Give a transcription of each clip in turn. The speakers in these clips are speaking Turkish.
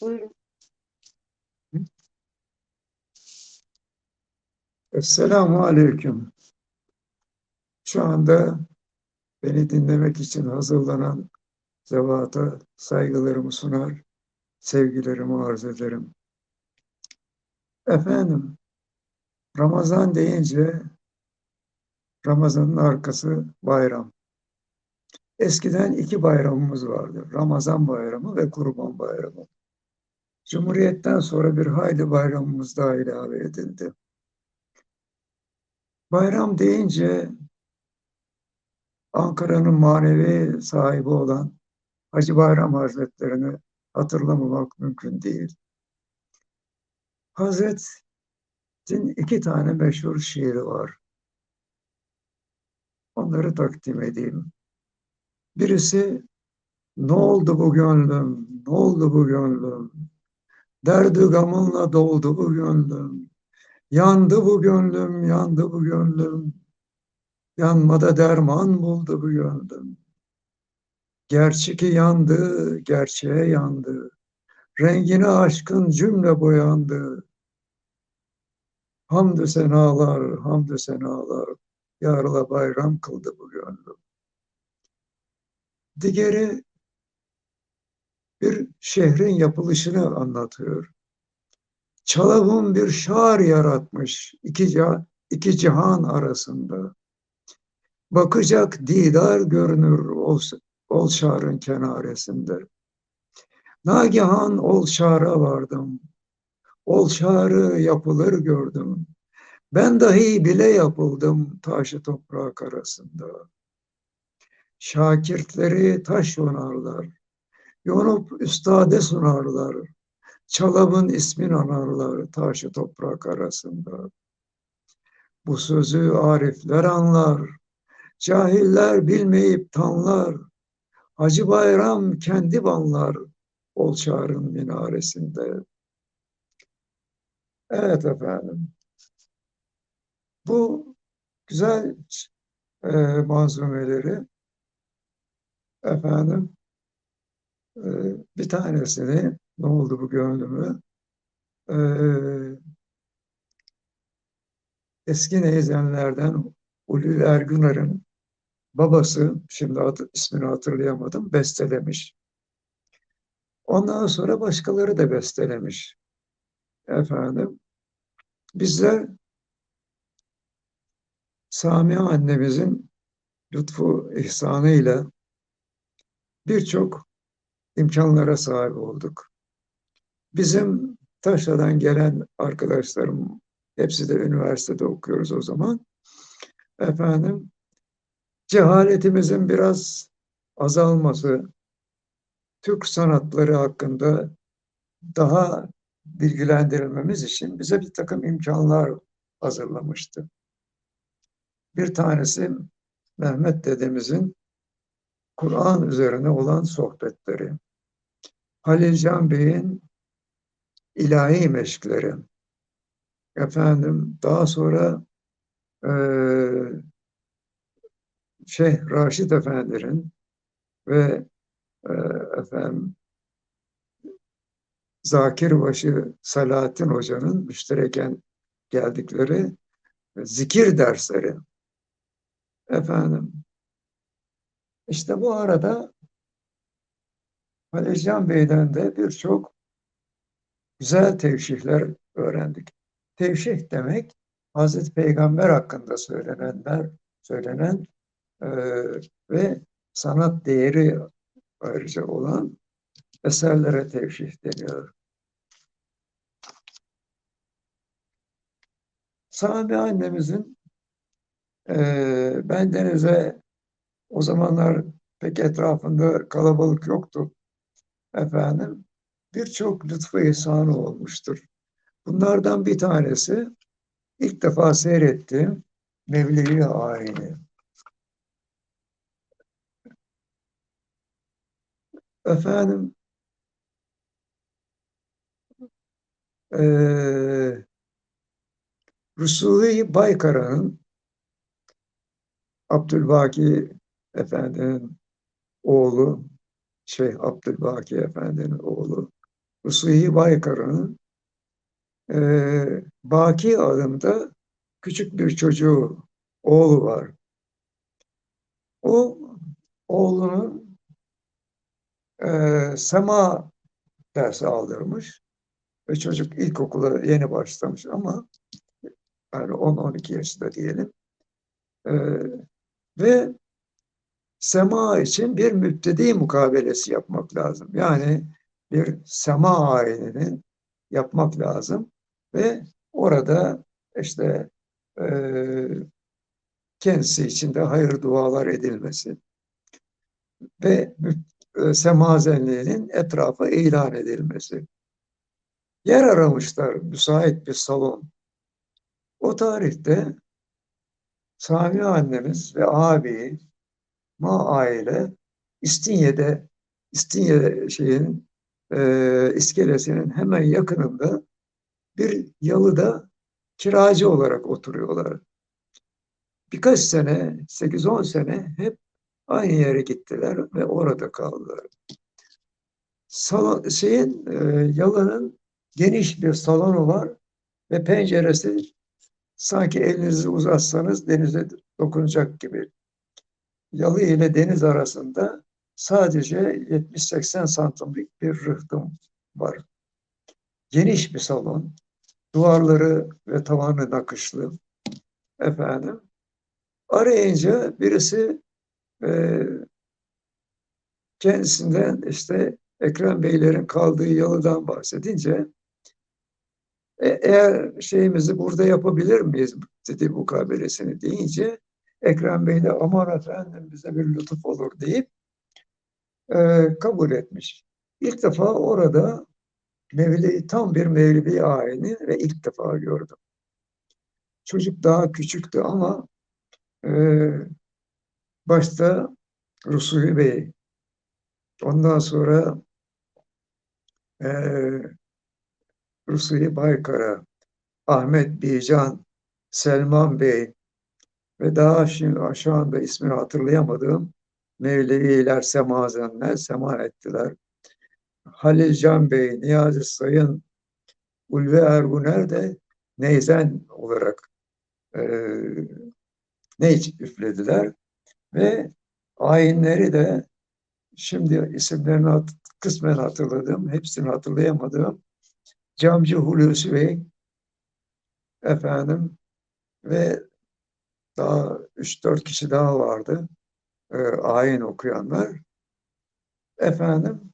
buyurun. Esselamu Aleyküm. Şu anda beni dinlemek için hazırlanan zevata saygılarımı sunar, sevgilerimi arz ederim. Efendim, Ramazan deyince Ramazan'ın arkası bayram. Eskiden iki bayramımız vardı. Ramazan bayramı ve Kurban bayramı. Cumhuriyetten sonra bir hayli bayramımız daha ilave edildi. Bayram deyince Ankara'nın manevi sahibi olan Hacı Bayram Hazretlerini hatırlamamak mümkün değil. Hazret'in iki tane meşhur şiiri var. Onları takdim edeyim. Birisi ne oldu bu gönlüm, ne oldu bu gönlüm? Derdi gamınla doldu bu gönlüm. Yandı bu gönlüm, yandı bu gönlüm. Yanmada derman buldu bu gönlüm. Gerçi ki yandı, gerçeğe yandı. Rengine aşkın cümle boyandı. Hamdü senalar, hamdü senalar. Yarla bayram kıldı bu gönlüm. Digeri bir şehrin yapılışını anlatıyor. Çalavun bir şar yaratmış iki, ca- iki cihan arasında. Bakacak didar görünür ol, ol şarın kenaresinde. Nagihan ol şara vardım. Ol şarı yapılır gördüm. Ben dahi bile yapıldım taşı toprak arasında. Şakirtleri taş yonarlar. Yonup üstade sunarlar. Çalabın ismin anarlar taşı toprak arasında. Bu sözü arifler anlar. Cahiller bilmeyip tanlar. Hacı Bayram kendi banlar. Olçar'ın minaresinde. Evet efendim. Bu güzel e, manzumeleri efendim bir tanesini ne oldu bu gönlümü e, eski neyzenlerden Ulul Ergünar'ın babası şimdi adı, ismini hatırlayamadım bestelemiş. Ondan sonra başkaları da bestelemiş. Efendim bizler Sami annemizin lütfu ihsanıyla birçok imkanlara sahip olduk. Bizim Taşra'dan gelen arkadaşlarım, hepsi de üniversitede okuyoruz o zaman. Efendim, cehaletimizin biraz azalması, Türk sanatları hakkında daha bilgilendirilmemiz için bize bir takım imkanlar hazırlamıştı. Bir tanesi Mehmet dedemizin Kur'an üzerine olan sohbetleri. Halil Can Bey'in ilahi meşkleri. Efendim daha sonra e, Şeyh Raşid Efendi'nin ve e, efendim Zakirbaşı Salahattin Hoca'nın müştereken geldikleri zikir dersleri. Efendim işte bu arada Halilcan Bey'den de birçok güzel tevşihler öğrendik. Tevşih demek Hazreti Peygamber hakkında söylenenler, söylenen e, ve sanat değeri ayrıca olan eserlere tevşih deniyor. Sami annemizin e, ben denize o zamanlar pek etrafında kalabalık yoktu. Efendim birçok lütfu ihsanı olmuştur. Bunlardan bir tanesi ilk defa seyrettiğim Mevlevi ayini. Efendim eee Rusuli Baykara'nın Abdülbaki Efendi'nin oğlu Şeyh Abdülbaki Efendi'nin oğlu Rusuli Baykara'nın eee Baki adında küçük bir çocuğu, oğlu var. O oğlunun eee sema dersi aldırmış ve çocuk ilkokula yeni başlamış ama yani 10-12 yaşında diyelim. Eee, ve sema için bir müptedi mukabelesi yapmak lazım. Yani bir sema ayininin yapmak lazım ve orada işte eee, kendisi için de hayır dualar edilmesi ve e, semazenliğinin etrafa ilan edilmesi. Yer aramışlar, müsait bir salon. O tarihte Sami annemiz ve abi ma aile İstinye'de İstinye şeyin e, iskelesinin hemen yakınında bir yalıda kiracı olarak oturuyorlar. Birkaç sene, 8-10 sene hep aynı yere gittiler ve orada kaldılar. Salon, şeyin, e, yalının geniş bir salonu var ve penceresi sanki elinizi uzatsanız denize dokunacak gibi. Yalı ile deniz arasında sadece 70-80 santimlik bir rıhtım var. Geniş bir salon. Duvarları ve tavanı nakışlı. Efendim. Arayınca birisi e, kendisinden işte Ekrem Beylerin kaldığı yalıdan bahsedince e, eğer şeyimizi burada yapabilir miyiz dedi mukabelesini deyince Ekrem Bey de aman efendim bize bir lütuf olur deyip e, kabul etmiş. İlk defa orada Mevlevi, tam bir Mevlevi ayini ve ilk defa gördüm. Çocuk daha küçüktü ama e, başta Rusuli Bey, ondan sonra e, Rusuli Baykara, Ahmet Bican, Selman Bey ve daha şimdi şu anda ismini hatırlayamadığım Mevleviler, semazenler sema ettiler. Halil Can Bey, Niyazi Sayın, Ulvi Erguner de neyzen olarak e, ney üflediler ve ayinleri de şimdi isimlerini hat, kısmen hatırladım, hepsini hatırlayamadım. Camcı Hulusi Bey efendim ve daha 3-4 kişi daha vardı e, ayin okuyanlar. Efendim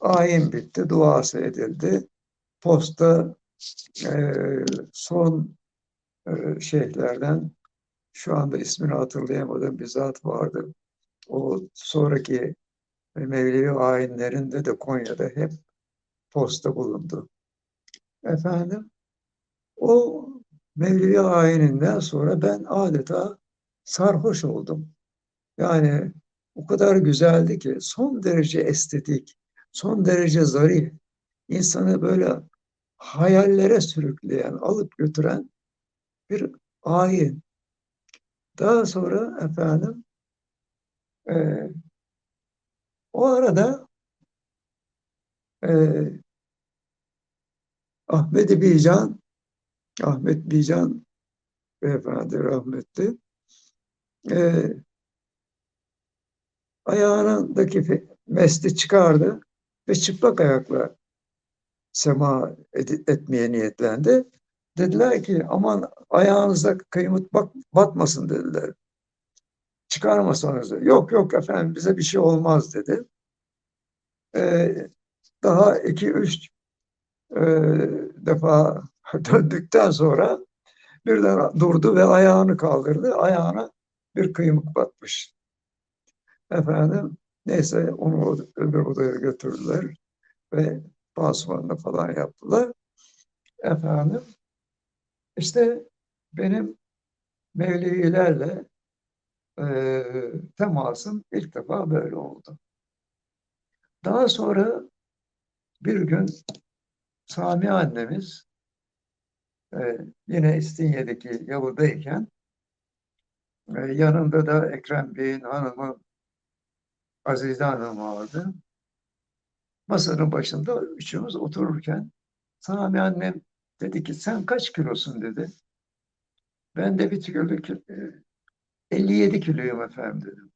ayin bitti, duası edildi. Posta e, son e, şeyhlerden şu anda ismini hatırlayamadığım bir zat vardı. O sonraki Mevlevi ayinlerinde de Konya'da hep posta bulundu. Efendim o Mevlevi ayininden sonra ben adeta sarhoş oldum. Yani o kadar güzeldi ki son derece estetik, son derece zarif, insanı böyle hayallere sürükleyen, alıp götüren bir ayin. Daha sonra efendim e, o arada e, Ahmet Bican Ahmet Bican beyefendi rahmetli e, ayağındaki mesli çıkardı ve çıplak ayakla sema et, etmeye niyetlendi. Dediler ki aman ayağınıza kıymıt bak, batmasın dediler. Çıkarmasanız. Yok yok efendim bize bir şey olmaz dedi. Ee, daha iki üç e, defa döndükten sonra birden durdu ve ayağını kaldırdı. Ayağına bir kıymık batmış. Efendim neyse onu öbür odaya götürdüler ve pansumanını falan yaptılar. Efendim işte benim Mevlevilerle eee, temasım ilk defa böyle oldu. Daha sonra bir gün Sami annemiz e, yine İstinye'deki yalıdayken e, yanında da Ekrem Bey'in hanımı Azize Hanım vardı. Masanın başında üçümüz otururken Sami annem dedi ki sen kaç kilosun dedi. Ben de bir kilo, kil- e, 57 kiloyum efendim dedim.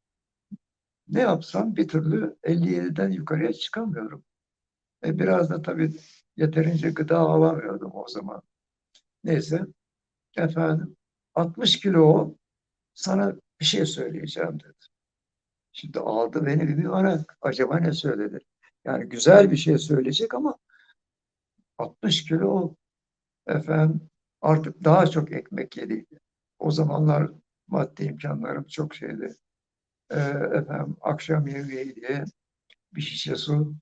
Ne yapsam bir türlü 57'den yukarıya çıkamıyorum. E biraz da tabii yeterince gıda alamıyordum o zaman. Neyse efendim 60 kilo ol sana bir şey söyleyeceğim dedi. Şimdi aldı beni bir ara acaba ne söyledi? Yani güzel bir şey söyleyecek ama 60 kilo ol. efendim artık daha çok ekmek yediydi. O zamanlar maddi imkanlarım çok şeydi. Ee, efendim akşam yemeği diye bir şişe su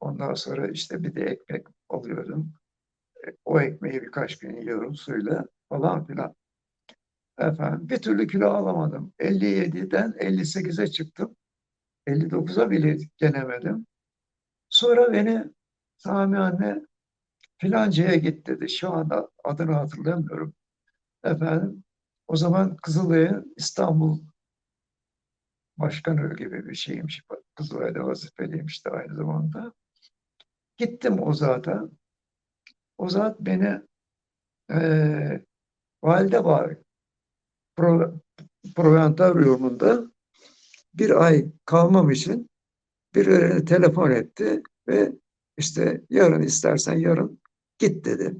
ondan sonra işte bir de ekmek alıyordum. O ekmeği birkaç gün yiyorum suyla falan filan. Efendim bir türlü kilo alamadım. 57'den 58'e çıktım. 59'a bile gelemedim. Sonra beni Sami anne filancaya git dedi. Şu anda adını hatırlamıyorum. Efendim o zaman Kızılay'ın İstanbul başkanı gibi bir şeymiş. Kızılay'da vazifeliymiş de aynı zamanda. Gittim o zata. O zat beni eee valide var. Pro, Proventaryum'unda bir ay kalmam için birilerine telefon etti ve işte yarın istersen yarın git dedi.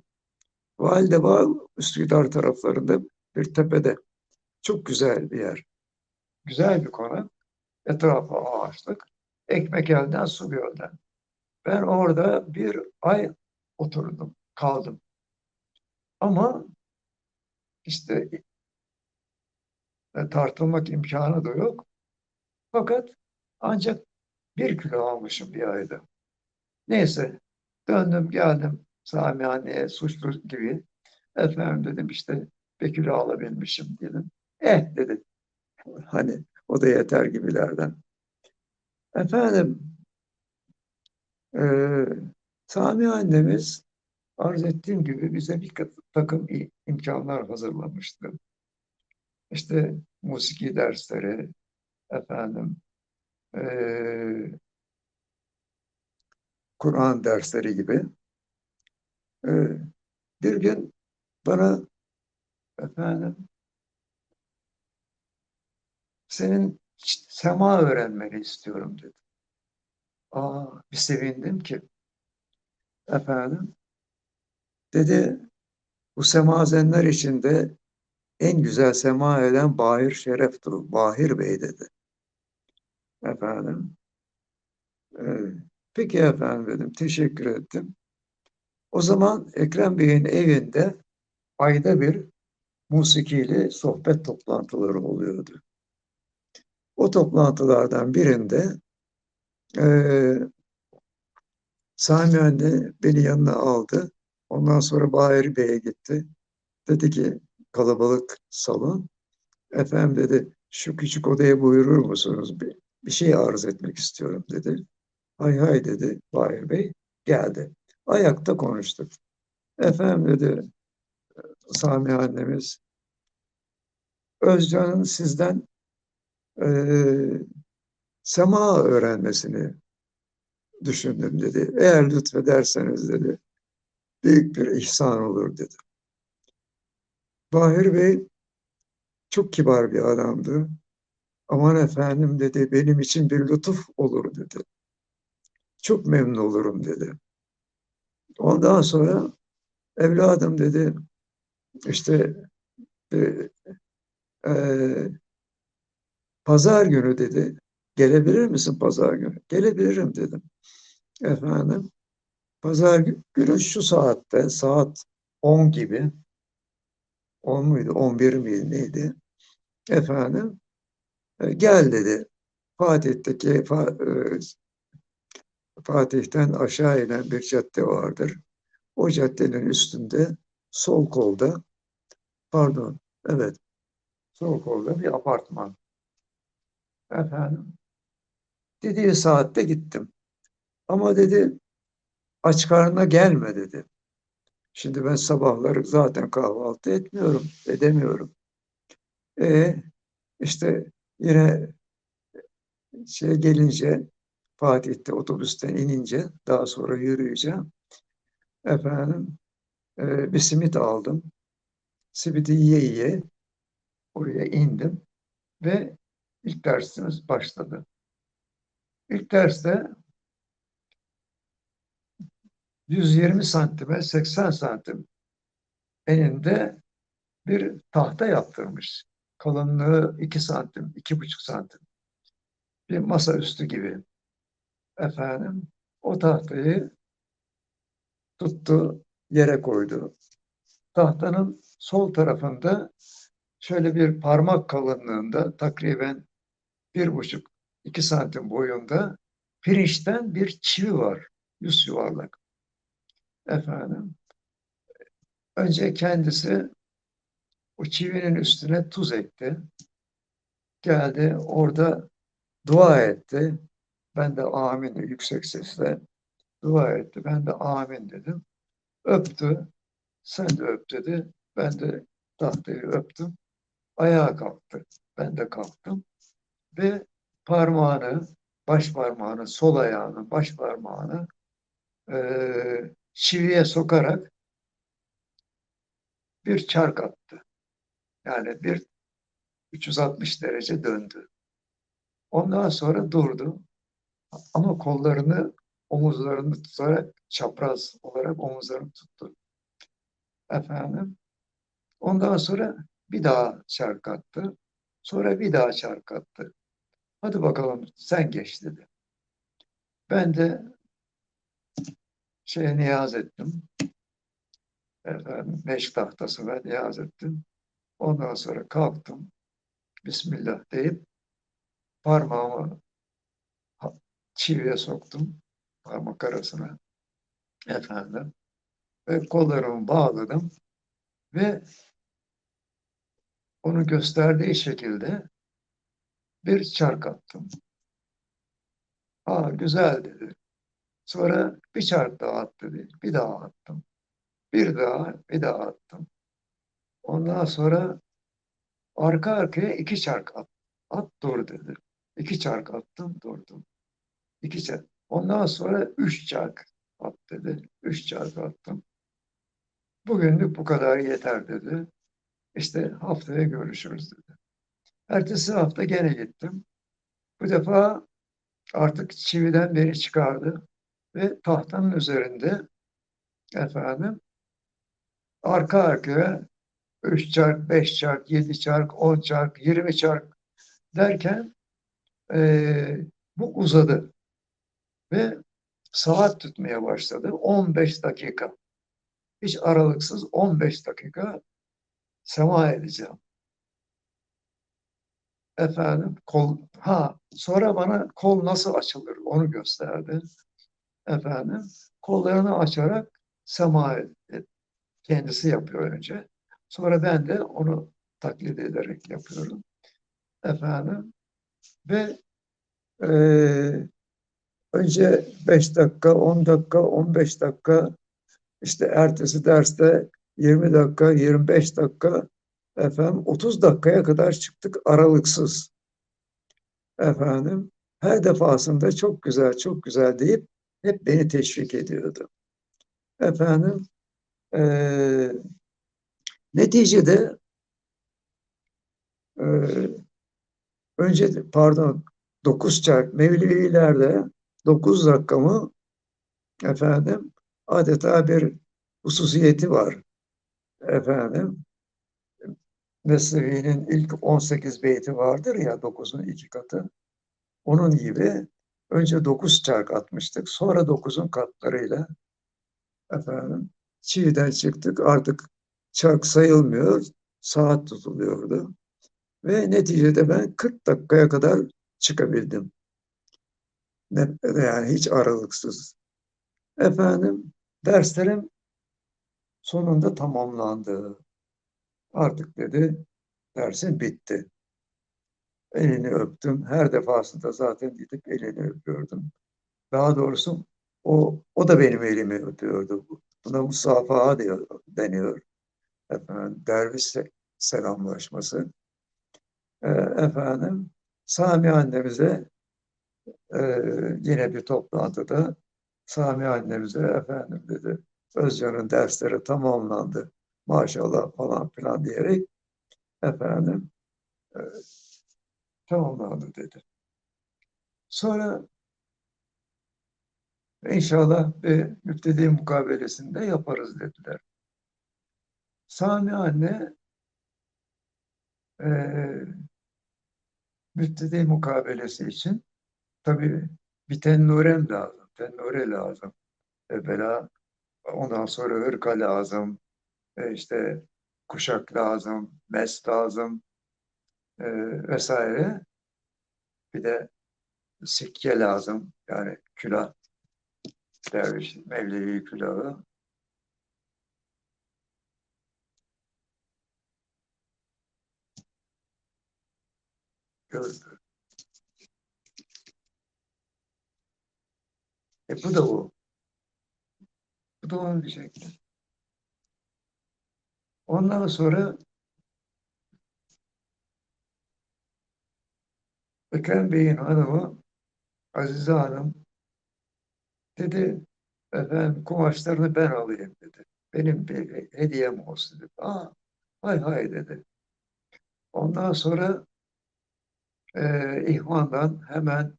Valide Bağ Üsküdar taraflarında bir tepede. Çok güzel bir yer. Güzel bir konak. Etrafı ağaçlık. Ekmek elden su gölden. Ben orada bir ay oturdum, kaldım. Ama işte e, tartılmak imkanı da yok. Fakat ancak bir kilo almışım bir ayda. Neyse döndüm geldim Sami anneye suçlu gibi. Efendim dedim işte bir kilo alabilmişim dedim. Eh dedi. Hani o da yeter gibilerden. Efendim eee Sami annemiz arz ettiğim gibi bize bir takım imkanlar hazırlamıştı. İşte musiki dersleri, efendim eee, Kur'an dersleri gibi. Eee, bir gün bana efendim senin sema öğrenmeni istiyorum dedi. Aa, bir sevindim ki efendim dedi bu semazenler içinde en güzel sema eden Bahir Şeref'tir. Bahir Bey dedi. Efendim. e, peki efendim dedim. Teşekkür ettim. O zaman Ekrem Bey'in evinde ayda bir musikili sohbet toplantıları oluyordu. O toplantılardan birinde e, Sami anne beni yanına aldı. Ondan sonra Bahir Bey'e gitti. Dedi ki kalabalık salon. Efendim dedi şu küçük odaya buyurur musunuz? Bir, bir şey arz etmek istiyorum dedi. Hay hay dedi Bahir Bey. Geldi. Ayakta konuştuk. Efendim dedi Sami annemiz. Özcan'ın sizden eee sema öğrenmesini düşündüm dedi. Eğer lütfederseniz dedi büyük bir ihsan olur dedi. Bahir Bey çok kibar bir adamdı. Aman efendim dedi benim için bir lütuf olur dedi. Çok memnun olurum dedi. Ondan sonra evladım dedi işte e, e, pazar günü dedi gelebilir misin pazar günü? Gelebilirim dedim. Efendim pazar gü- günü şu saatte saat 10 gibi 10 muydu 11 miydi neydi? Efendim e, gel dedi. Fatih'teki Fa- e, Fatih'ten aşağı inen bir cadde vardır. O caddenin üstünde sol kolda pardon evet Soğukov'da bir apartman. Efendim, dediği saatte gittim. Ama dedi aç karnına gelme dedi. Şimdi ben sabahları zaten kahvaltı etmiyorum, edemiyorum. E işte yine şey gelince Fatih'te otobüsten inince daha sonra yürüyeceğim. Efendim e, bir simit aldım. Simiti yiye yiye oraya indim ve ilk dersimiz başladı. İlk derste 120 santime 80 santim eninde bir tahta yaptırmış. Kalınlığı 2 santim, 2,5 santim. Bir masaüstü gibi. Efendim, o tahtayı tuttu, yere koydu. Tahtanın sol tarafında şöyle bir parmak kalınlığında takriben bir buçuk, iki santim boyunda pirinçten bir çivi var. Yüz yuvarlak. Efendim, önce kendisi o çivinin üstüne tuz ekti. Geldi orada dua etti. Ben de amin yüksek sesle dua etti. Ben de amin dedim. Öptü. Sen de öp dedi. Ben de tahtayı öptüm. Ayağa kalktı. Ben de kalktım. Ve parmağını, baş parmağını, sol ayağını, baş parmağını eee çiviye sokarak bir çark attı. Yani bir 360 derece döndü. Ondan sonra durdu. Ama kollarını omuzlarını tutarak çapraz olarak omuzlarını tuttu. Efendim. Ondan sonra bir daha çark attı. Sonra bir daha çark attı. Hadi bakalım sen geç dedi. Ben de şeye niyaz ettim. Efendim, meşk tahtasına niyaz ettim. Ondan sonra kalktım. Bismillah deyip parmağımı çiviye soktum. Parmak arasına. Efendim. Ve kollarımı bağladım. Ve onu gösterdiği şekilde bir çark attım. Aa güzel dedi. Sonra bir çark daha at dedi. Bir daha attım. Bir daha, bir daha attım. Ondan sonra arka arkaya iki çark at. At dur dedi. İki çark attım durdum. İki çark. Ondan sonra üç çark at dedi. Üç çark attım. Bugünlük bu kadar yeter dedi. İşte haftaya görüşürüz dedi. Ertesi hafta gene gittim. Bu defa artık çividen beni çıkardı ve tahtanın üzerinde efendim arka arkaya 3 çark, 5 çark, 7 çark, 10 çark, 20 çark derken e, bu uzadı ve saat tutmaya başladı. 15 dakika. Hiç aralıksız 15 dakika sema edeceğim. Efendim kol ha sonra bana kol nasıl açılır onu gösterdi. Efendim kollarını açarak sema. Kendisi yapıyor önce. Sonra ben de onu taklit ederek yapıyorum. Efendim ve e, önce 5 dakika, 10 dakika, 15 dakika işte ertesi derste 20 dakika, 25 dakika efendim 30 dakikaya kadar çıktık aralıksız. Efendim her defasında çok güzel, çok güzel deyip hep beni teşvik ediyordu. Efendim e, neticede e, önce pardon 9 çark Mevlevilerde 9 rakamı efendim adeta bir hususiyeti var. Efendim Mesnevi'nin ilk 18 beyti vardır ya 9'un iki katı. Onun gibi önce 9 çark atmıştık. Sonra 9'un katlarıyla efendim çiğden çıktık. Artık çark sayılmıyor. Saat tutuluyordu. Ve neticede ben 40 dakikaya kadar çıkabildim. Yani hiç aralıksız. Efendim derslerim sonunda tamamlandı. Artık dedi dersim bitti. Elini öptüm. Her defasında zaten gidip elini öpüyordum. Daha doğrusu o, o da benim elimi öpüyordu. Buna musafaha diyor, deniyor. Efendim, derviş se- selamlaşması. Ee, efendim, Sami annemize e, yine bir toplantıda Sami annemize efendim dedi Özcan'ın dersleri tamamlandı maşallah falan filan diyerek efendim e, tamamlandı dedi. Sonra inşallah bir müftedi mukabelesinde yaparız dediler. Sami anne e, müftedi mukabelesi için tabii bir tennurem lazım, tennure lazım. Evvela ondan sonra hırka lazım, e, işte kuşak lazım, mes lazım e, vesaire. Bir de sikke lazım, yani külah, derviş, Mevlevi külahı. Gördü. E bu da o. Bu da onun bir şekli. Ondan sonra Ekrem Bey'in hanımı Azize Hanım dedi efendim kumaşlarını ben alayım dedi. Benim bir hediyem olsun dedi. Aa, hay hay dedi. Ondan sonra e, İhvan'dan hemen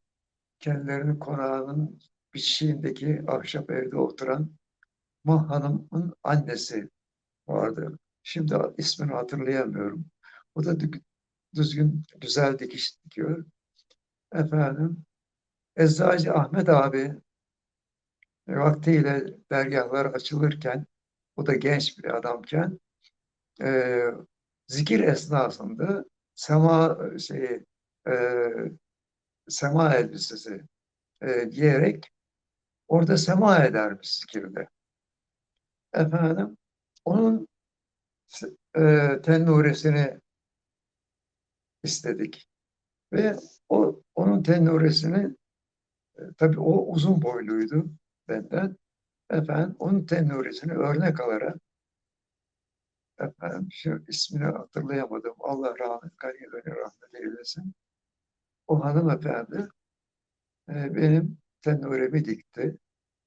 kendilerinin konağının bitişiğindeki ahşap evde oturan Mah Hanım'ın annesi vardı. Şimdi ismini hatırlayamıyorum. O da dü- düzgün, güzel dikiş dikiyor. Efendim, Eczacı Ahmet abi vaktiyle dergahlar açılırken, o da genç bir adamken, e, zikir esnasında sema şeyi, e, sema elbisesi e, giyerek orada sema edermiş zikirde. Efendim, onun e, tennuresini istedik. Ve o onun tennuresini e, tabii o uzun boyluydu benden. Efendim onun tennuresini örnek alarak efendim şu ismini hatırlayamadım. Allah rahmet gani gani rahmet eylesin. O hanımefendi e, benim tennuremi dikti.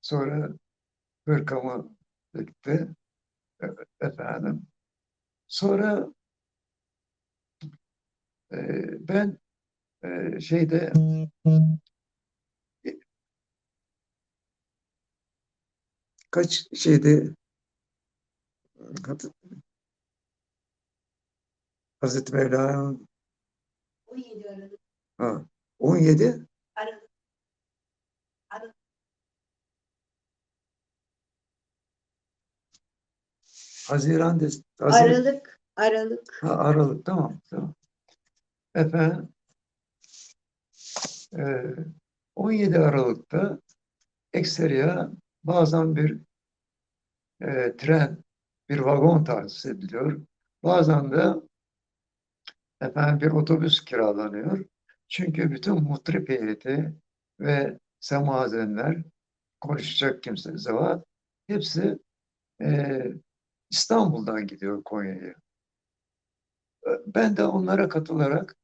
Sonra hırkamı dikti. E, efendim. Sonra e, ben e, şeyde kaç şeyde Hazreti Mevla'nın 17 Aralık. ha, 17 Aralık. Aralık. Haziran Haziran, Aralık. Aralık. ha, Aralık tamam tamam. Efendim e, 17 Aralık'ta ekseriya bazen bir e, tren, bir vagon tahsis ediliyor. Bazen de efendim bir otobüs kiralanıyor. Çünkü bütün mutrip heyeti ve semazenler, konuşacak kimse zevat, hepsi e, İstanbul'dan gidiyor Konya'ya. Ben de onlara katılarak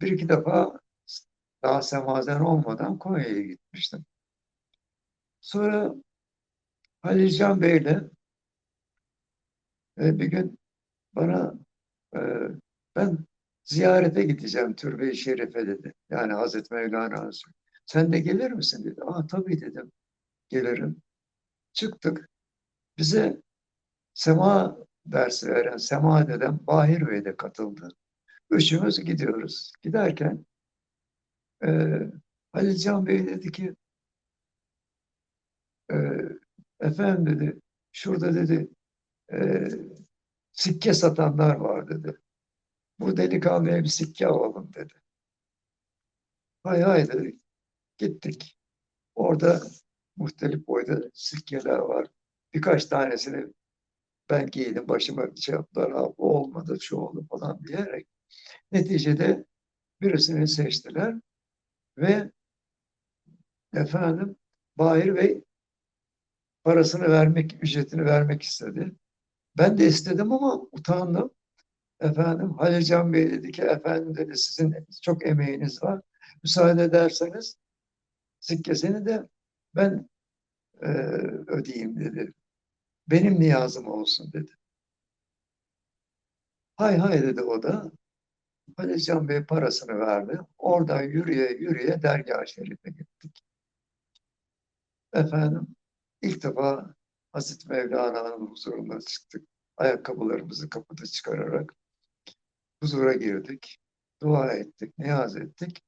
bir iki defa daha semazen olmadan Konya'ya gitmiştim. Sonra Halil Can Bey'le e, bir gün bana e, ben ziyarete gideceğim Türbe-i Şerife dedi. Yani Hazreti Mevlana. Sen de gelir misin dedi. Aa tabii dedim. Gelirim. Çıktık. Bize sema dersi veren, sema deden Bahir Bey de katıldı. Üçümüz gidiyoruz. Giderken e, Halil Can Bey dedi ki e, efendim dedi şurada dedi e, sikke satanlar var dedi. Bu delikanlıya bir sikke alalım dedi. Hay hay dedik. Gittik. Orada muhtelif boyda sikkeler var. Birkaç tanesini Ben giydim başıma şey yaptılar. "Ha, bu olmadı şu oldu falan diyerek. Neticede birisini seçtiler ve efendim Bahir Bey parasını vermek, ücretini vermek istedi. Ben de istedim ama utandım. Efendim Halil Can Bey dedi ki efendim dedi sizin çok emeğiniz var. Müsaade ederseniz sikkesini de ben e, ödeyeyim dedi. Benim niyazım olsun dedi. Hay hay dedi o da. Halil Can Bey parasını verdi. Oradan yürüye yürüye dergah-ı şerife gittik. Efendim ilk defa Hazreti Mevlana'nın huzuruna çıktık. Ayakkabılarımızı kapıda çıkararak huzura girdik. Dua ettik, niyaz ettik.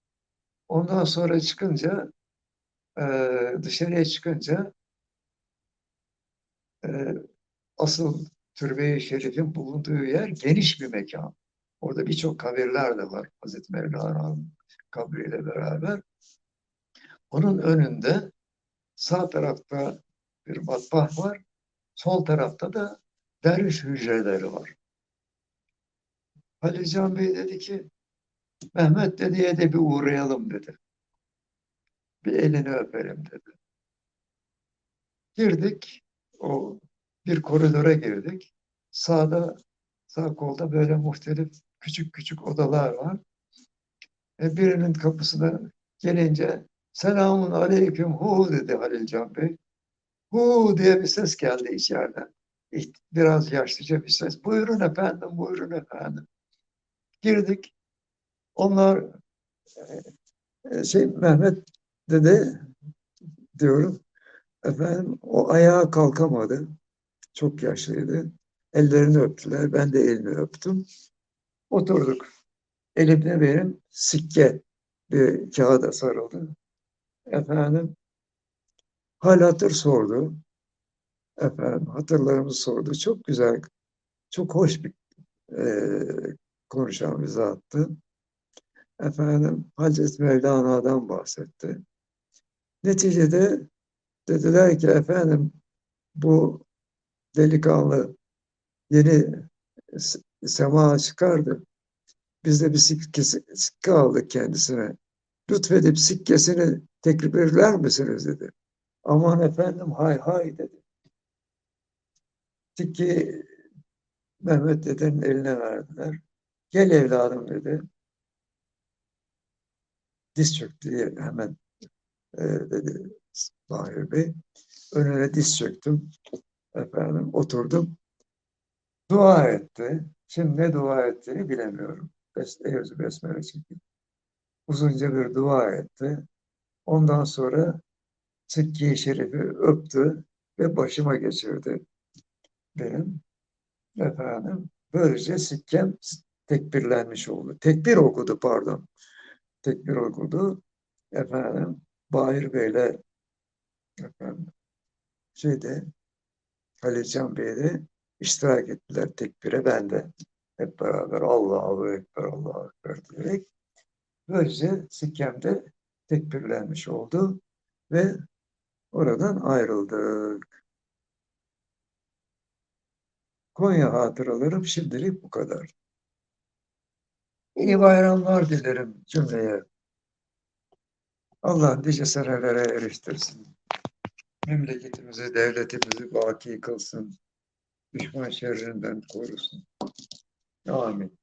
Ondan sonra çıkınca eee, dışarıya çıkınca eee, asıl türbe-i şerifin bulunduğu yer geniş bir mekan. Orada birçok kabirler de var Hazreti Mevlana'nın kabriyle beraber. Onun önünde sağ tarafta bir matbah var. Sol tarafta da derviş hücreleri var. Halil Can Bey dedi ki Mehmet dediye de bir uğrayalım dedi. Bir elini öpelim dedi. Girdik. O bir koridora girdik. Sağda sağ kolda böyle muhtelif küçük küçük odalar var. E, birinin kapısına gelince selamun aleyküm hu dedi Halil Can Bey. Hu diye bir ses geldi içeriden. Biraz yaşlıca bir ses. Buyurun efendim, buyurun efendim. Girdik. Onlar e, şey Mehmet dede diyorum. Efendim o ayağa kalkamadı. Çok yaşlıydı. Ellerini öptüler. Ben de elini öptüm. Oturduk. Elimde benim sikke bir kağıda sarıldı. Efendim hal hatır sordu. Efendim hatırlarımızı sordu. Çok güzel, çok hoş bir e, konuşan bir zattı. Efendim Hazreti Mevlana'dan bahsetti. Neticede dediler ki efendim bu delikanlı yeni sema çıkardı. Biz de bir sikke, sikke aldık kendisine. Lütfedip sikkesini tekrarlar misiniz dedi. Aman efendim hay hay dedi. Sikkeyi Mehmet dedenin eline verdiler. Gel evladım dedi. Diz çöktü hemen e, dedi Mahir Bey. Önüne diz çöktüm. Efendim oturdum. Dua etti. Şimdi ne dua ettiğini bilemiyorum. Eyyüzü Besmele çekip. Uzunca bir dua etti. Ondan sonra Sikke-i Şerif'i öptü ve başıma geçirdi benim. Efendim böylece sikkem tekbirlenmiş oldu. Tekbir okudu pardon. Tekbir okudu. Efendim Bahir Bey'le efendim şeyde Halil Can Bey'de iştirak ettiler tekbire. Ben de hep beraber Allahu Ekber, Allahu Ekber diyerek böylece sikkemde tekbirlenmiş oldu ve oradan ayrıldık. Konya hatıralarım şimdilik bu kadar. İyi bayramlar dilerim cümleye. Allah nice senelere eriştirsin. Memleketimizi, devletimizi baki kılsın. Düşman şerrinden korusun. Amin.